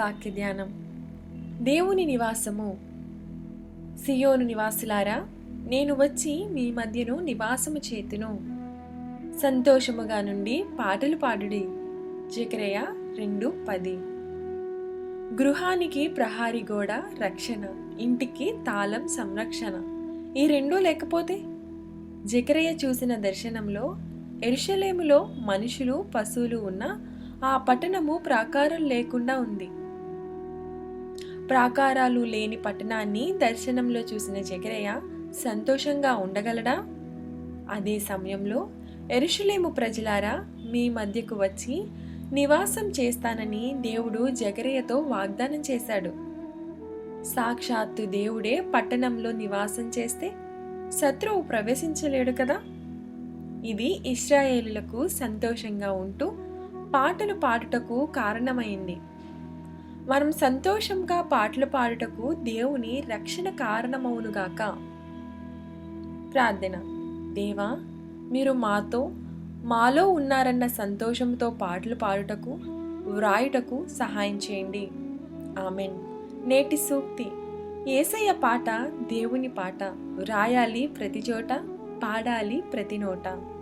వాక్య ధ్యానం దేవుని నివాసము. సియోను నివాసులారా నేను వచ్చి మీ మధ్యను నివాసము చేతును. సంతోషముగా నుండి పాటలు పాడుడి. జకరయ రెండు పది. గృహానికి ప్రహారి గోడ రక్షణ ఇంటికి తాళం సంరక్షణ. ఈ రెండూ లేకపోతే? జకరయ్య చూసిన దర్శనంలో ఎరుషలేములో మనుషులు పశువులు ఉన్న ఆ పట్టణము ప్రాకారం లేకుండా ఉంది. ప్రాకారాలు లేని పట్టణాన్ని దర్శనంలో చూసిన జగరయ్య సంతోషంగా ఉండగలడా? అదే సమయంలో ఎరుషులేము ప్రజలారా మీ మధ్యకు వచ్చి నివాసం చేస్తానని దేవుడు జగరయ్యతో వాగ్దానం చేశాడు. సాక్షాత్తు దేవుడే పట్టణంలో నివాసం చేస్తే శత్రువు ప్రవేశించలేడు కదా? ఇది ఇస్రాయేలులకు సంతోషంగా ఉంటూ పాటలు పాడుటకు కారణమైంది. మనం సంతోషంగా పాటలు పాడుటకు దేవుని రక్షణ కారణమవునుగాక. ప్రార్థన. దేవా మీరు మాతో మాలో ఉన్నారన్న సంతోషంతో పాటలు పాడుటకు వ్రాయుటకు సహాయం చేయండి. ఆమెన్. నేటి సూక్తి. ఏసయ్య పాట దేవుని పాట. వ్రాయాలి ప్రతి చోట పాడాలి ప్రతి నోట.